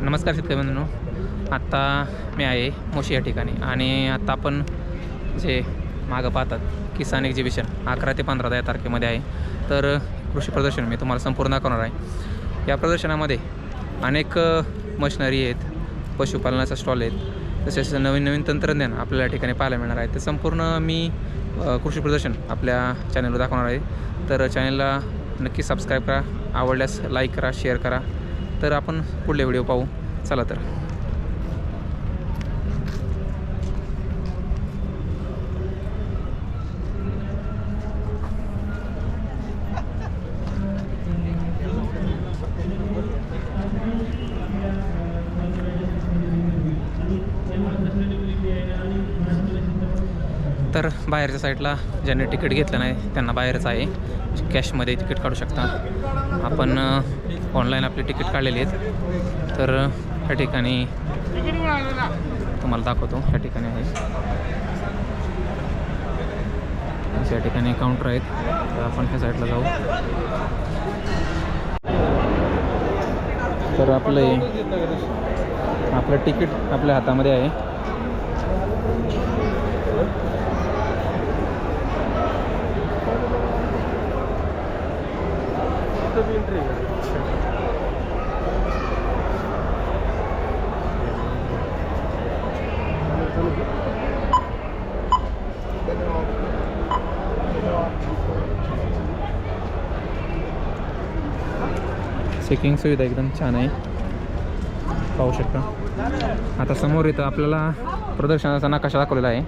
नमस्कार शेतकरी बंधूंनो. आत्ता मी आहे मोशी या ठिकाणी आणि आत्ता आपण जे मागं पाहतात किसान एक्झिबिशन अकरा ते पंधरा या तारखेमध्ये आहे. तर कृषी प्रदर्शन मी तुम्हाला संपूर्ण दाखवणार आहे. या प्रदर्शनामध्ये अनेक मशिनरी आहेत पशुपालनाचा स्टॉल आहेत तसेच नवीन नवीन तंत्रज्ञान आपल्याला या ठिकाणी पाहायला मिळणार आहे. ते संपूर्ण मी कृषी प्रदर्शन आपल्या चॅनलवर दाखवणार आहे. तर चॅनलला नक्की सबस्क्राईब करा आवडल्यास लाईक करा शेअर करा. तर आपण पुढले व्हिडिओ पाहू. चला तर. तर बाहेरच्या साईडला ज्यांनी तिकीट घेतलं नाही त्यांना बाहेरच आहे. म्हणजे कॅशमध्ये तिकीट काढू शकता. आपण ऑनलाईन आपली तिकीट काढलेली आहेत. तर ह्या ठिकाणी तुम्हाला दाखवतो ह्या ठिकाणी आहे. या ठिकाणी काउंटर आहेत. तर आपण ह्या साईडला जाऊ. तर आपलं आपलं तिकीट आपल्या हातामध्ये आहे. चेकिंग सुविधा एकदम छान आहे. पाहू शकता. आता समोर इथं आपल्याला प्रदर्शनाचा नकाशा दाखवलेला आहे.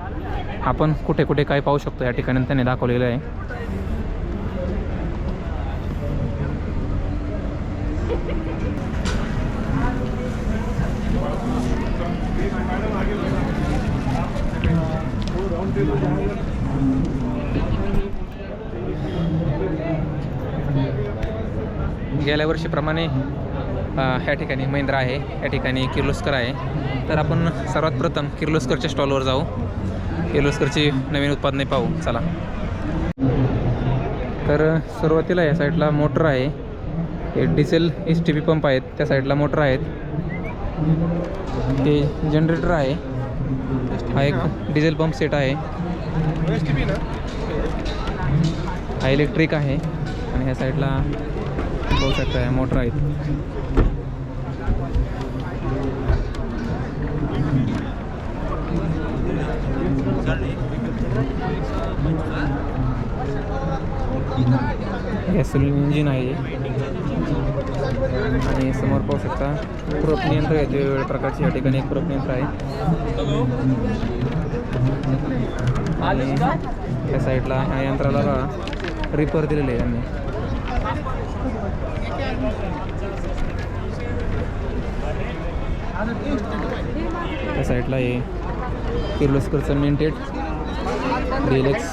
आपण कुठे कुठे काय पाहू शकतो या ठिकाणी त्यांनी दाखवलेलं आहे. गेल्या वर्षीप्रमाणे ह्या ठिकाणी महिंद्रा आहे या ठिकाणी किर्लोस्कर आहे. तर आपण सर्वात प्रथम किर्लोस्करच्या स्टॉलवर जाऊ. किर्लोस्करची नवीन उत्पादने पाहू. चला. तर सुरुवातीला या साईडला मोटर आहे. हे diesel H T P pump आहेत त्या साईडला मोटर आहेत. हे जनरेटर आहे. हा एक डिझेल पंप सेट आहे. हा इलेक्ट्रिक आहे. आणि ह्या साईडला बघू शकता मोटर आहेत. गॅसोलिन इंजिन आहे. आणि समोर पाहू शकता खुरप यंत्र आहे वेगवेगळ्या प्रकारचे या ठिकाणी एक खुरप यंत्र आहे. आणि त्या साईडला ह्या यंत्राला रिपर दिलेले आहे त्यांनी. त्या साईडला हे किर्लोस्करचं मिंटेड डिलेक्स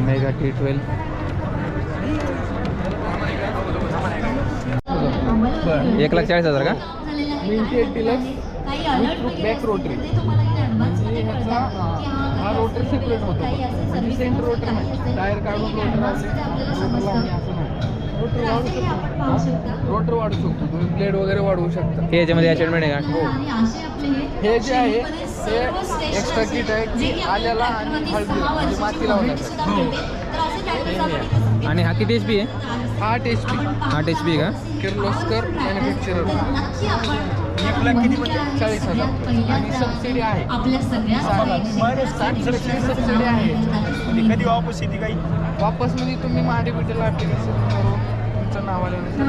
मेगा टी ट्वेल्व एक लाख चाळीस हजार का? बॅक रोटरी हा रोटर सेपरेट होतो. म्हणजे सेंटर रोटर नाही. टायर काढून रोटर असं नाही. रोटर वाढू शकतो. रोटर वाढू शकतो. तुम्ही ब्लेड वगैरे वाढवू शकता. हे याच्यामध्ये अचेंटमेंट आहे का? हो हे जे आहे ते एक्स्ट्रा किट आहे की आल्याला आणि हळदी म्हणजे माती लावण्याचं आणि हा किती एच पी आहे? आठ एच पी आठ एच पी का? किर्लोस्कर मॅन्युफॅक्चरर चाळीस हजार. आणि सबसिडी आहे. आपल्या सगळ्या साठ सबसिडी आहे कधी वापस येते काही? वापस म्हणजे तुम्ही महाडेबिटेल ॲप्लिकेशन तुमचं नाव आल्यानंतर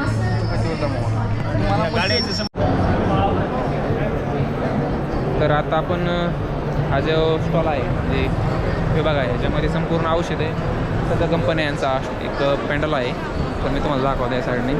तर आता आपण हा जो स्टॉल आहे म्हणजे विभाग आहे याच्यामध्ये संपूर्ण औषध आहे. सध्या कंपनी यांचा एक पॅन्डल आहे. तर मी तुम्हाला दाखवतो या साईडने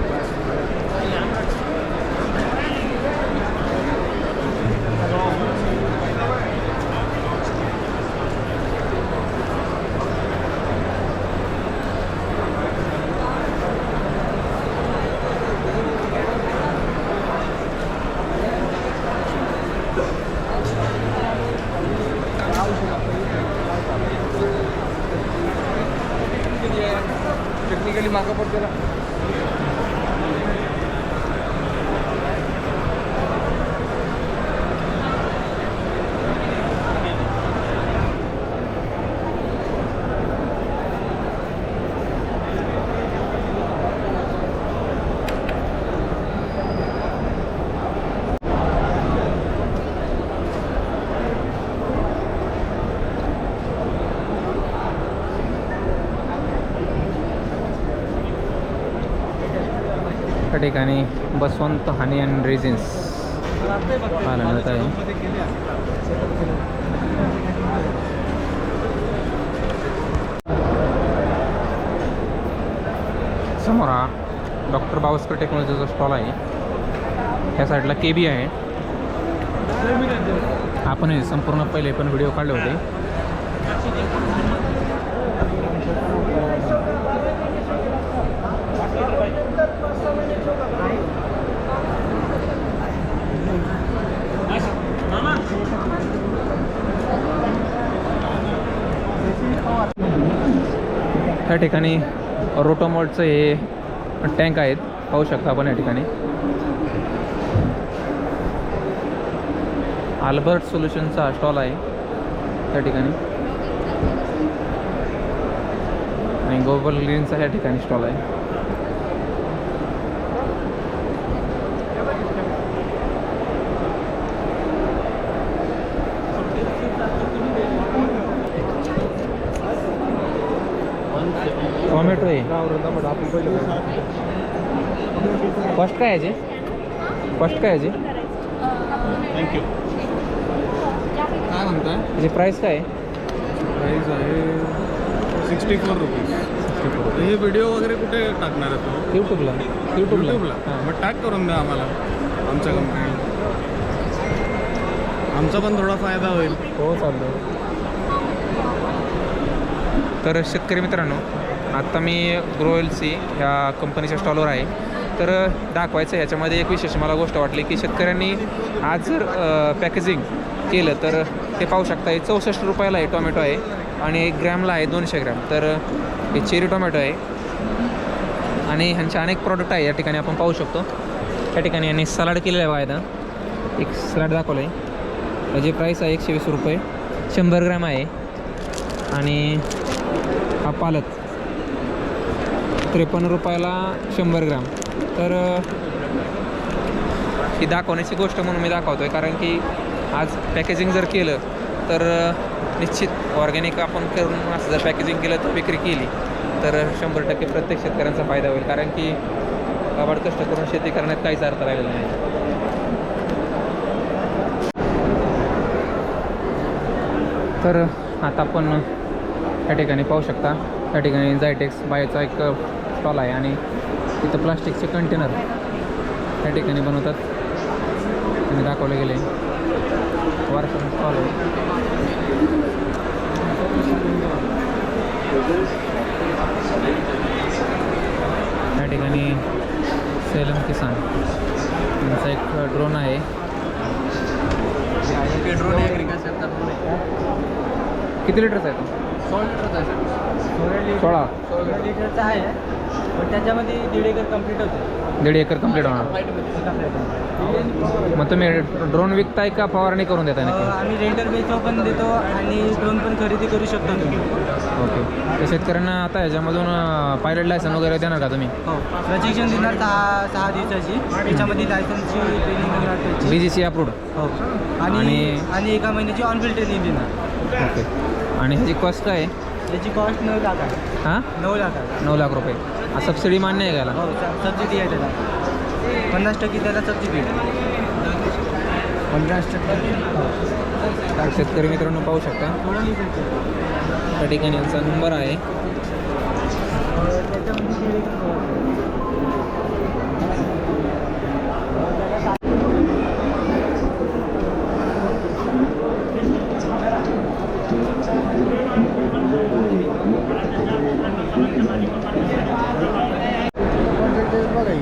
पाहिजे टेक्निकली मागं पडते ना ठिकाणी बसवंत हानी अँड रेझिन्स पाहायला मिळत आहे. समोर हा डॉक्टर बावस्कर टेक्नॉलॉजीचा स्टॉल आहे ह्या साईडला के बी आहे. आपण हे संपूर्ण पहिले पण व्हिडिओ काढले होते. त्या ठिकाणी रोटोमोल्डचं हे टँक आहेत. पाहू शकता आपण या ठिकाणी. आल्बर्ट सोल्युशनचा स्टॉल आहे त्या ठिकाणी. आणि ग्लोबल ग्रीनचा या ठिकाणी स्टॉल आहे टोमॅटो आहे आपण पहिलं कॉस्ट काय याची कॉस्ट काय याची थँक्यू काय म्हणताय? याची प्राईस काय आहे? प्राईस आहे सिक्स्टी फोर रुपीज हे व्हिडिओ वगैरे कुठे टाकणार आहे तू? यूट्यूबला यूट्यूबला यूट्यूबला हां मग टॅग करून द्या आम्हाला आमच्या कंपनीला आमचा पण थोडा फायदा होईल. हो चालतं तर शेतकरी मित्रांनो आत्ता मी ग्रोएलसी ह्या कंपनीच्या स्टॉलवर आहे. तर दाखवायचं. याच्यामध्ये एक विशेष मला गोष्ट वाटली की शेतकऱ्यांनी आज जर पॅकेजिंग केलं तर ते पाहू शकता हे चौसष्ट रुपयाला आहे टोमॅटो आहे आणि एक ग्रॅमला आहे दोनशे ग्रॅम. तर हे चेरी टोमॅटो आहे आणि ह्यांचे अनेक प्रॉडक्ट आहे. या ठिकाणी आपण पाहू शकतो. त्या ठिकाणी यांनी सलाड केलेला आहे वायदा एक सलाड दाखवलं आहे त्याची प्राईस आहे एकशे वीस रुपये. शंभर ग्रॅम आहे. आणि हा पालक त्रेपन्न रुपयाला शंभर ग्राम. तर ही दाखवण्याची गोष्ट म्हणून मी दाखवतो आहे कारण की आज पॅकेजिंग जर केलं तर निश्चित ऑर्गॅनिक आपण करून असं जर पॅकेजिंग केलं तर विक्री केली. तर शंभर टक्के प्रत्येक शेतकऱ्यांचा फायदा होईल. कारण की काबाड कष्ट करून शेती करण्यात काहीच अर्थ राहिलेला नाही. तर आता आपण या ठिकाणी पाहू शकता. या ठिकाणी जायटेक्स बायचा एक स्टॉल आहे आणि तिथं प्लास्टिकचे कंटेनर त्या ठिकाणी बनवतात. आणि दाखवले गेले. वारसा स्टॉल आहे त्या ठिकाणी सेलम किसान यांचा एक ड्रोन आहे. किती लिटरचा आहे तो? सोळा लिटरचा आहे पण त्याच्यामध्ये दीड एकर कंप्लीट होते. दीड एकर कंप्लीट होणार. मग तुम्ही ड्रोन विकताय का फवारणी करून देताय नक्की? आम्ही रेंटर बेचो पण देतो आणि ड्रोन पण खरेदी करू शकतो तुम्ही. ओके. तर शेतकऱ्यांना आता ह्याच्यामधून पायलट लायसन वगैरे देणार का तुम्ही? हो. प्रशिक्षण देणार सहा सहा दिवसाची. त्याच्यामध्ये लायसन्सची ट्रेनिंग देणार बी जी सी अप्रूव्ड हो. आणि आणि- आणि एका महिन्याची ऑनफिल्ड ट्रेनिंग देणार. ओके. आणि ह्याची कॉस्ट काय आहे? त्याची कॉस्ट नऊ लाख आहे. हां? नऊ लाख आहे. नऊ लाख रुपये. हा सबसिडी मान्य आहे हो सबसिडी आहे त्याला. पन्नास टक्के त्याला सबसिडी पन्नास टक्के? शेतकरी मित्रांनो पाहू शकता. थोडं त्या ठिकाणी यांचा नंबर आहे. त्याच्यामध्ये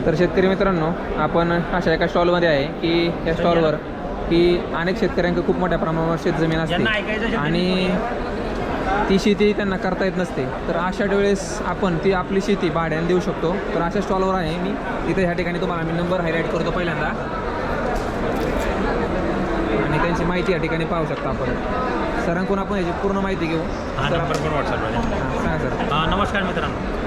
तर शेतकरी मित्रांनो आपण अशा एका स्टॉलमध्ये आहे की या स्टॉलवर की अनेक शेतकऱ्यांकडे खूप मोठ्या प्रमाणावर शेतजमीन असते. आणि ती शेती त्यांना करता येत नसते. तर अशा वेळेस आपण ती आपली शेती भाड्याने देऊ शकतो. तर अशा स्टॉलवर आहे मी. इथे ह्या ठिकाणी तुम्हाला मी नंबर हायलाईट करतो पहिल्यांदा. आणि त्यांची माहिती या ठिकाणी पाहू शकता आपण. सरांकडून आपण याची पूर्ण माहिती घेऊ. हा सर नंबर पण व्हॉट्सअपला हां, सर. नमस्कार मित्रांनो.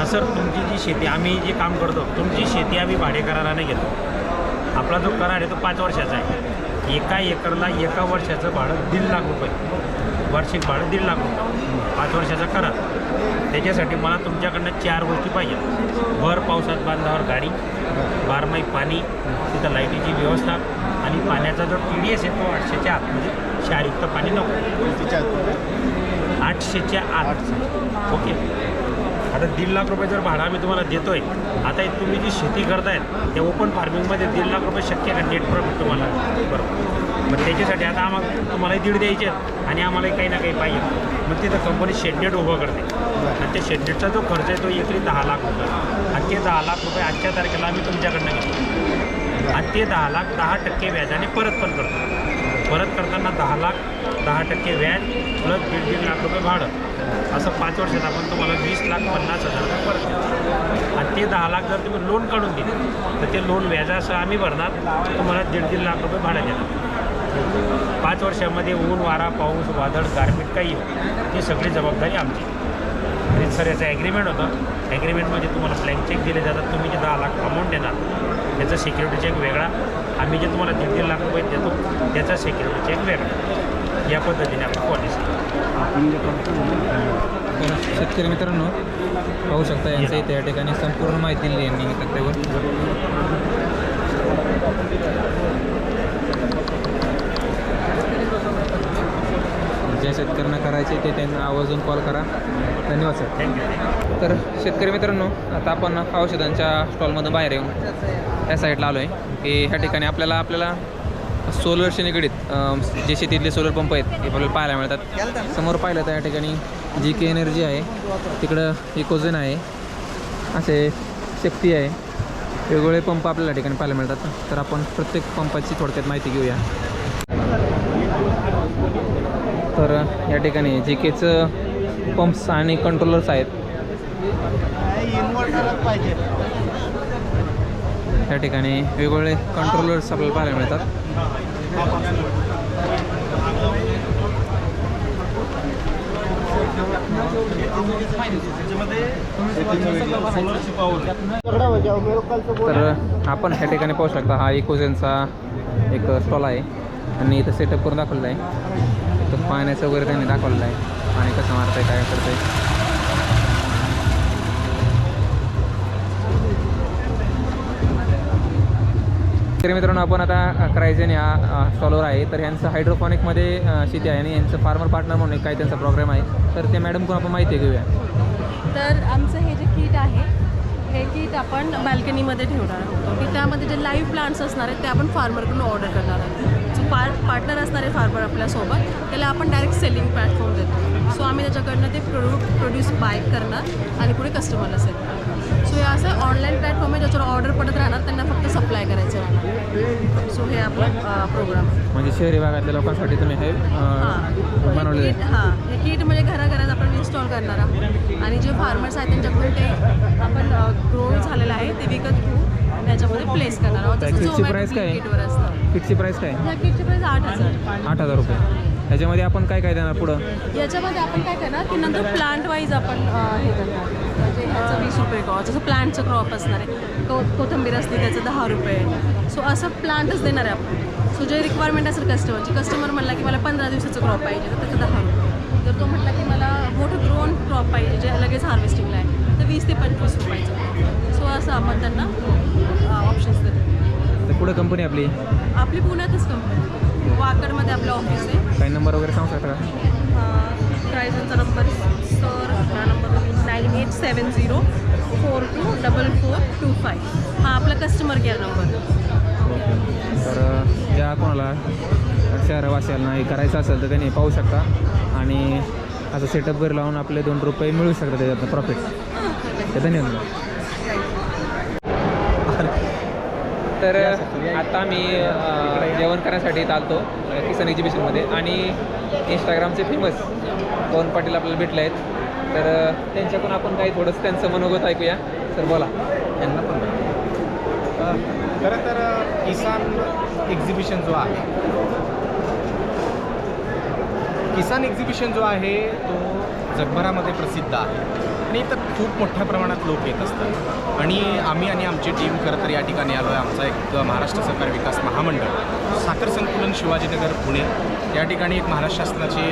हा सर तुमची जी शेती आम्ही जे काम करतो तुमची शेती आम्ही भाडे कराराने घेतो. आपला जो करार आहे तो पाच वर्षाचा आहे. एका एकरला एका वर्षाचं भाडं दीड लाख रुपये. वार्षिक भाडं दीड लाख रुपये. पाच वर्षाचा करार. त्याच्यासाठी मला तुमच्याकडनं चार गोष्टी पाहिजे भर पावसात बांधावर गाडी बारमाही पाणी तिथं लाईटीची व्यवस्था आणि पाण्याचा जो टी डी एस आहे तो आठशेच्या आतमध्ये क्षारयुक्त पाणी नको. आठशेच्या आठ ओके. आता दीड लाख रुपये जर भाडं आम्ही तुम्हाला देतो आहे आता तुम्ही जी शेती करतायत त्या ओपन फार्मिंगमध्ये दीड लाख रुपये शक्य का नेट प्रॉफिट तुम्हाला? बरोबर. मग त्याच्यासाठी आता आम्हाला तुम्हालाही दीड द्यायचे आहेत आणि आम्हालाही काही ना काही पाहिजे. मग तिथं कंपनी शेडनेट उभं करते. आणि त्या शेडनेटचा जो खर्च आहे तो एकरी दहा लाख रुपये. आणि ते दहा लाख रुपये आजच्या तारखेला आम्ही तुमच्याकडनं घेतो. आणि ते दहा लाख दहा टक्के व्याजाने परत पण करतो. परत करताना दहा लाख दहा टक्के व्याज प्लस दीड दीड लाख रुपये भाडं. असं पाच वर्षात आपण तुम्हाला वीस लाख पन्नास हजार रुपये परत देतो. आणि ते दहा लाख जर तुम्ही लोन काढून दिले तर ते लोन व्याजासह आम्ही भरणार. तुम्हाला दीड दीड लाख रुपये भाडं देणार. पाच वर्षामध्ये ऊन वारा पाऊस वादळ गारपीट काही हो ती सगळी जबाबदारी आमची. आणि सर याचं ॲग्रीमेंट होतं. ॲग्रीमेंटमध्ये तुम्हाला ब्लँक चेक दिले जातात. तुम्ही जे दहा लाख अमाऊंट देणार त्याचा सिक्युरिटी चेक वेगळा. आम्ही जे तुम्हाला दीड दीड लाख रुपये देतो त्याचा सिक्युरिटी चेक वेगळा. या पद्धतीने आपली पॉलिसी शेतकरी मित्रांनो पाहू शकता यांचं इथे या ठिकाणी संपूर्ण माहिती दिली यांनी तक्त्यावर ज्या शेतकऱ्यांना करायचे ते त्यांना आवर्जून कॉल करा. धन्यवाद सर थँक्यू तर शेतकरी मित्रांनो आता आपण औषधांच्या स्टॉलमधून बाहेर येऊन त्या साईडला आलो आहे की ह्या ठिकाणी आपल्याला आपल्याला सोलरशी निगडीत जे शेतीतले सोलर पंप आहेत ते आपल्याला पाहायला मिळतात. समोर पाहिलं तर या ठिकाणी जी के एनर्जी आहे. तिकडं इकोझन आहे. असे शक्ती आहे. वेगवेगळे पंप आपल्याला ठिकाणी पाहायला मिळतात. तर आपण प्रत्येक पंपाची थोडक्यात माहिती घेऊया. तर या ठिकाणी जी केचं पंप्स आणि कंट्रोलर्स आहेत. या ठिकाणी वेगवेगळे कंट्रोलर्स आपल्याला पाहायला मिळतात. तर आपण ह्या ठिकाणी पाहू शकता हा इकोझेनचा एक स्टॉल आहे. आणि इथं सेटअप करून दाखवलेला आहे. इथं पाण्याचं वगैरे त्यांनी दाखवलेलं आहे. पाणी कसं मारतंय काय करतंय. तरी मित्रांनो आपण आता क्रायझेन या स्टॉलवर आहे. तर यांचं हायड्रोपॉनिकमध्ये शेती आहे आणि यांचं फार्मर पार्टनर म्हणून एक काय त्यांचा प्रोग्राम आहे. तर त्या मॅडमकडून आपण माहिती घेऊया. तर आमचं हे जे किट आहे हे किट आपण बाल्कनीमध्ये ठेवणार आहोत. की त्यामध्ये जे लाईव्ह प्लांट्स असणार आहेत ते आपण फार्मरकडून ऑर्डर करणार आहोत. जो पार पार्टनर असणार आहे फार्मर आपल्यासोबत त्याला आपण डायरेक्ट सेलिंग प्लॅटफॉर्म देतो. सो आम्ही त्याच्याकडनं ते प्रोडक्ट प्रोड्यूस बाय करणार आणि पुढे कस्टमरला सेल करणार. सो हे असं ऑनलाईन प्लॅटफॉर्म आहे ज्याच्यावर ऑर्डर पडत राहणार त्यांना फक्त सप्लाय करायचं राहणार. सो हे आपलं प्रोग्राम म्हणजे शहरी भागातल्या लोकांसाठी तुम्ही हे हां. हे किट म्हणजे घराघरात आपण इन्स्टॉल करणार आहोत. आणि जे फार्मर्स आहेत त्यांच्याकडून ते आपण ग्रो झालेलं आहे ते विकत घेऊ त्याच्यामध्ये प्लेस करणार आहोत. किटची price काय किटची प्राईस काय ह्या किटची प्राईस आठ हजार. आठ हजार रुपये. ह्याच्यामध्ये आपण काय काय देणार पुढं? याच्यामध्ये आपण काय करणार की नंतर प्लांट वाईज आपण हे करणार. म्हणजे ह्याचं वीस रुपये क्रॉप जसं प्लांटचं क्रॉप असणार आहे. को कोथंबीर असते त्याचं दहा रुपये. सो असं प्लांटच देणार आहे आपण. सो जे रिक्वायरमेंट असेल कस्टमरची कस्टमर म्हणला की मला पंधरा दिवसाचं क्रॉप पाहिजे तर त्याचं दहा रुपये. जर तो म्हटला की मला मोठं ग्रोन क्रॉप पाहिजे जे लगेच हार्वेस्टिंगला आहे तर वीस ते पंचवीस रुपयाचं. सो असं आपण त्यांना ऑप्शन्स देतो तर पुढं कंपनी आपली? आपली पुण्यातच कंपनी वाकडमध्ये आपलं ऑफिस आहे. काही नंबर वगैरे सांगू शकता का? प्रायझनचा नंबर सर हा number nine eight seven zero four two double four two five हा आपला कस्टमर केअर नंबर ओके तर ज्या कोणाला शहरवासियांना हे करायचं असेल तर त्यांनी पाहू शकता. आणि असं सेटअप वगैरे लावून आपले दोन रुपये मिळू शकतात त्याच्यातनं प्रॉफिट धन्यवाद. तर आता मी जेवण करण्यासाठी चालतो किसन किसान एक्झिबिशनमध्ये आणि इंस्टाग्रामचे फेमस पवन पाटील आपल्याला भेटले आहेत. तर त्यांच्याकडून आपण काही थोडंसं त्यांचं मनोगत ऐकूया. सर बोला. यांना पण. खरं तर किसान एक्झिबिशन जो आहे किसान एक्झिबिशन जो आहे तो जगभरामध्ये प्रसिद्ध आहे. आणि इथं खूप मोठ्या प्रमाणात लोक येत असतात. आणि आम्ही आणि आमची टीम खरं तर या ठिकाणी आलो आहे. आमचा एक महाराष्ट्र सहकार विकास महामंडळ साखर संकुलन शिवाजीनगर पुणे. या ठिकाणी एक महाराष्ट्र शासनाची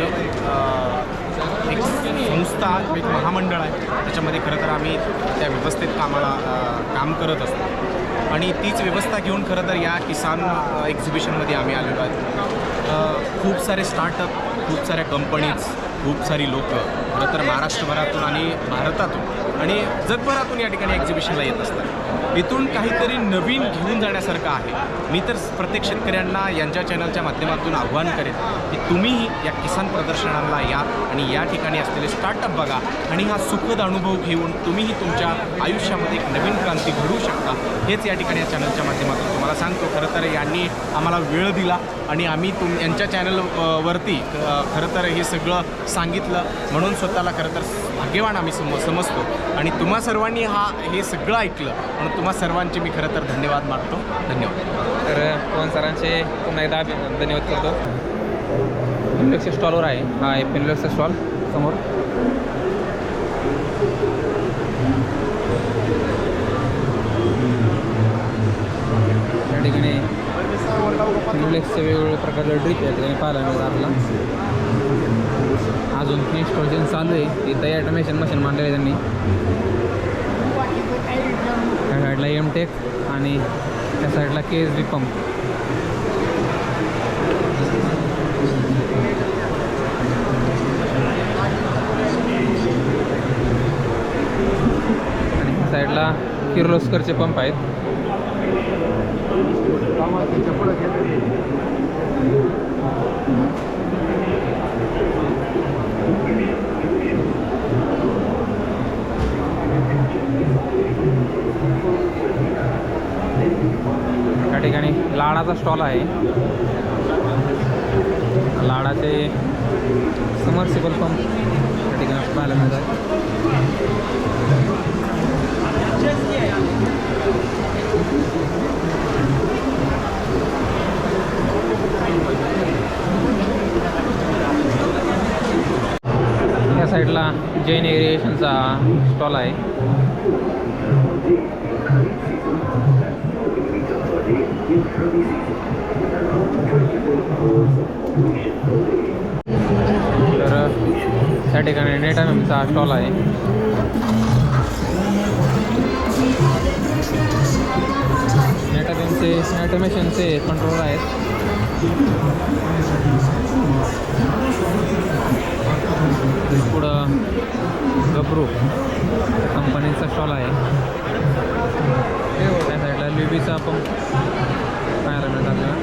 एक संस्था एक महामंडळ आहे. त्याच्यामध्ये खरं तर आम्ही त्या व्यवस्थेत कामाला काम करत असतो. आणि तीच व्यवस्था घेऊन खरं तर या किसान एक्झिबिशनमध्ये आम्ही आलेलो आहे. खूप सारे स्टार्टअप खूप साऱ्या कंपनीज खूप सारी लोक खरं तर महाराष्ट्रभरातून आणि भारतातून आणि जगभरातून या ठिकाणी एक्झिबिशनला येत असतात. इथून काहीतरी नवीन घेऊन जाण्यासारखं आहे. मी तर प्रत्येक शेतकऱ्यांना यांच्या चॅनलच्या माध्यमातून आव्हान करेन की तुम्हीही या किसान प्रदर्शनाला या आणि या ठिकाणी असलेले स्टार्टअप बघा आणि हा सुखद अनुभव घेऊन तुम्हीही तुमच्या आयुष्यामध्ये एक नवीन क्रांती घडवू शकता. हेच या ठिकाणी या चॅनलच्या माध्यमातून तुम्हाला सांगतो. खरं तर यांनी आम्हाला वेळ दिला आणि आम्ही तुम यांच्या चॅनल वरती खरं तर हे सगळं सांगितलं. म्हणून स्वतःला खरं तर भाग्यवान आम्ही सम समजतो. आणि तुम्हा सर्वांनी हा हे सगळं ऐकलं. म्हणून तुम्हा सर्वांचे मी खरं तर धन्यवाद मानतो. धन्यवाद. तर पवन सरांचे पुन्हा एकदा धन्यवाद करतो. फिनलक्सच्या स्टॉलवर आहे. हा आहे फिनलक्सचा स्टॉल समोर. त्या ठिकाणी फिनोलेक्सचे वेगवेगळ्या प्रकारचे ड्रिप या ठिकाणी पाहायला मिळतात आपला अजून इन्स्टॉलेशन चालू आहे. ते तयार ऑटोमेशन मशीन मांडलेलं आहे त्यांनी. त्या साईडला एम टेक आणि त्या साईडला के एस बी पंप आणि त्या साईडला किर्लोस्करचे पंप आहेत. या ठिकाणी लाडाचा स्टॉल आहे. लाडाचे समर्सिबल पंप या ठिकाणी पाहायला मिळतात या साईडला जैन एरिएशनचा स्टॉल आहे. तर त्या ठिकाणी नेटानमचा स्टॉल आहे. नेटाबेमचे ॲटोमेशनचे कंट्रोल आहेत. पुढं गबरू कंपनीचा स्टॉल आहे. त्या साईडला लिबीचा पंप पाहायला मिळतात आपल्याला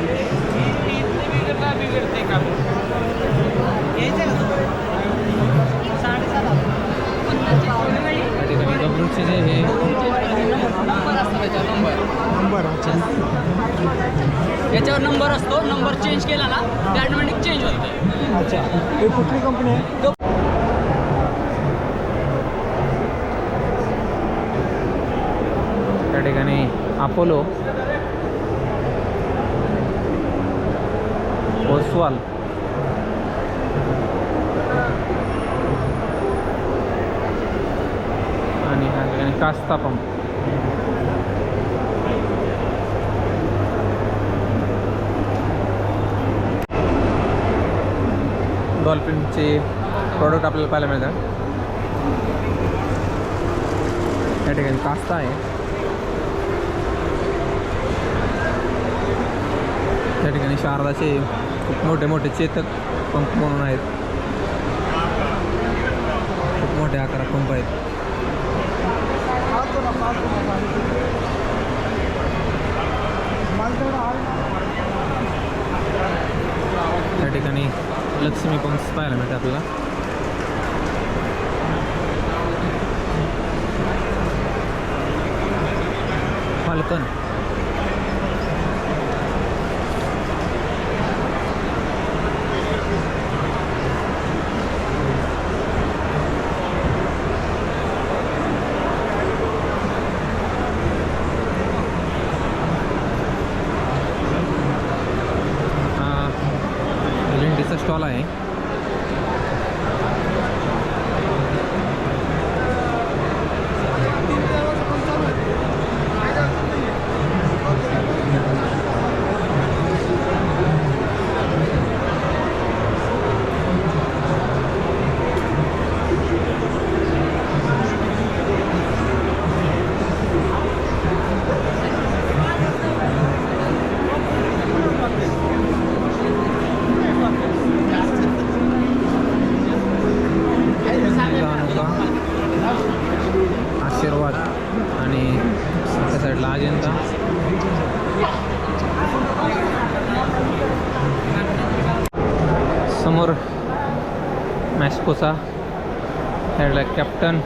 त्या ठिकाणी गब्रूचे जे हे याच्यावर नंबर असतो नंबर चेंज केला ना ते ऑटोमॅटिक चेंज होतं अच्छा. हे कुठली कंपनी आहे? त्या ठिकाणी अपोलो ओसवाल आणि ह्या ठिकाणी कास्ता पंप डॉल्फिनचे प्रोडक्ट आपल्याला पाहायला मिळतात. या ठिकाणी कास्ता आहे. त्या ठिकाणी शारदाचे खूप मोठे मोठे चेतक पंप म्हणून आहेत. खूप मोठे आकारात पंप आहेत त्या ठिकाणी लक्ष्मी पंप्स पाहायला मिळते आपल्याला फाल्कन आणि त्या साईडला अजिंता समोर मॅस्कोचा साईडला कॅप्टन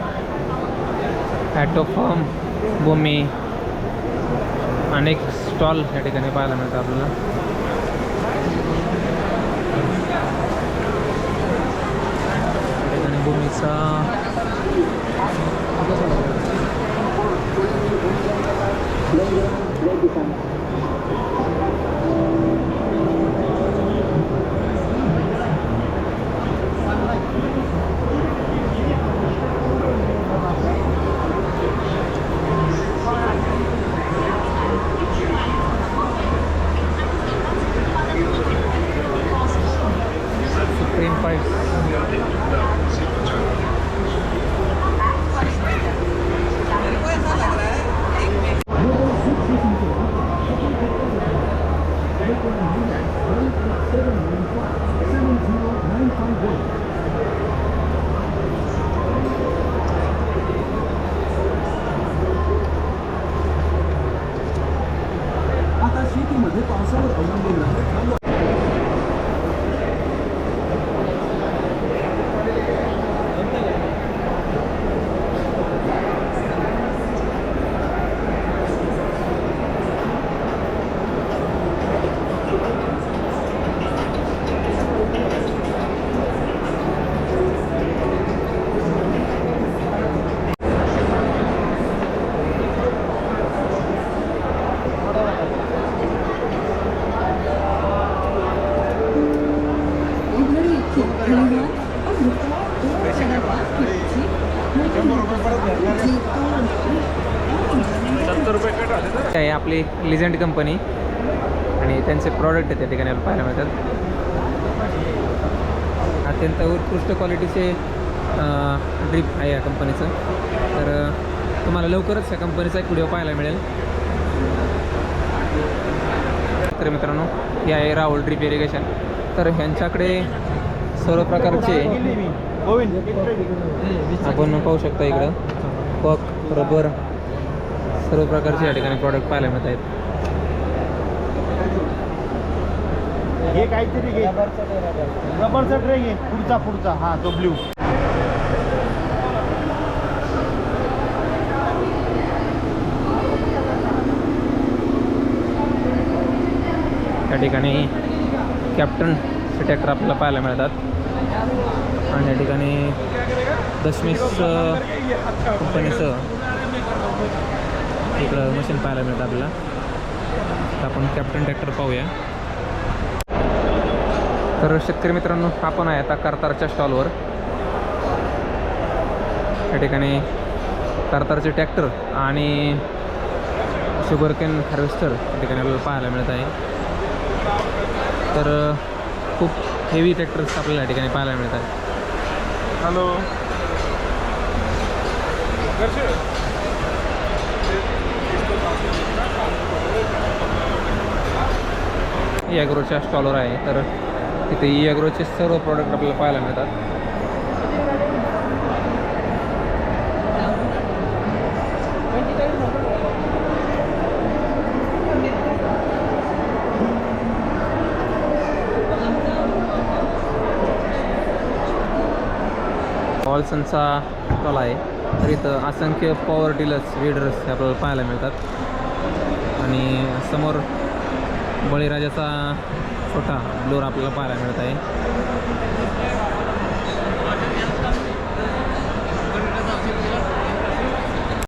ॲटोफॉर्म भूमी अनेक स्टॉल या ठिकाणी पाहायला मिळतं आपल्याला. भूमीचा ठिकाणी भूमीचा सुप्रीम फाईव्ह आहे आपली लिजंड कंपनी आणि त्यांचे प्रॉडक्ट त्या ठिकाणी पाहायला मिळतात. अत्यंत उत्कृष्ट क्वालिटीचे ड्रीप आहे या कंपनीचं तर तुम्हाला लवकरच या कंपनीचा एक व्हिडिओ पाहायला मिळेल. तर मित्रांनो हे आहे राहुल ड्रीप इरिगेशन तर ह्यांच्याकडे सर्व प्रकारचे. आपण पाहू शकता इकडं. पक रबर सर्व प्रकारचे या ठिकाणी प्रॉडक्ट पाहायला मिळत आहेत. हे काहीतरी घे. रबरचा ट्रे घे. पुढचा पुढचा. हा तो ब्ल्यू या ठिकाणी कॅप्टन ट्रॅक्टर आपल्याला पाहायला मिळतात. आणि या ठिकाणी दशमीस कंपनीचं इकडं मशीन पाहायला मिळतं आपल्याला. तर आपण कॅप्टन ट्रॅक्टर पाहूया. तर शेतकरी मित्रांनो आपण आहे आता करतारच्या स्टॉलवर या ठिकाणी करतारचे ट्रॅक्टर आणि शुगरकेन हार्वेस्टर या ठिकाणी आपल्याला पाहायला मिळत आहे. तर खूप हेवी ट्रॅक्टर्स आपल्याला या ठिकाणी पाहायला मिळत आहेत हॅलो ॲग्रोच्या स्टॉलवर आहे तर तिथे ई ॲग्रोचे सर्व प्रॉडक्ट आपल्याला पाहायला मिळतात. ऑल्सनचा स्टॉल आहे. तर इथं असंख्य पॉवर टिलर्स वीडर्स हे आपल्याला पाहायला मिळतात. आणि समोर बळीराजाचा छोटा ब्लोर आपल्याला पाहायला मिळत आहे.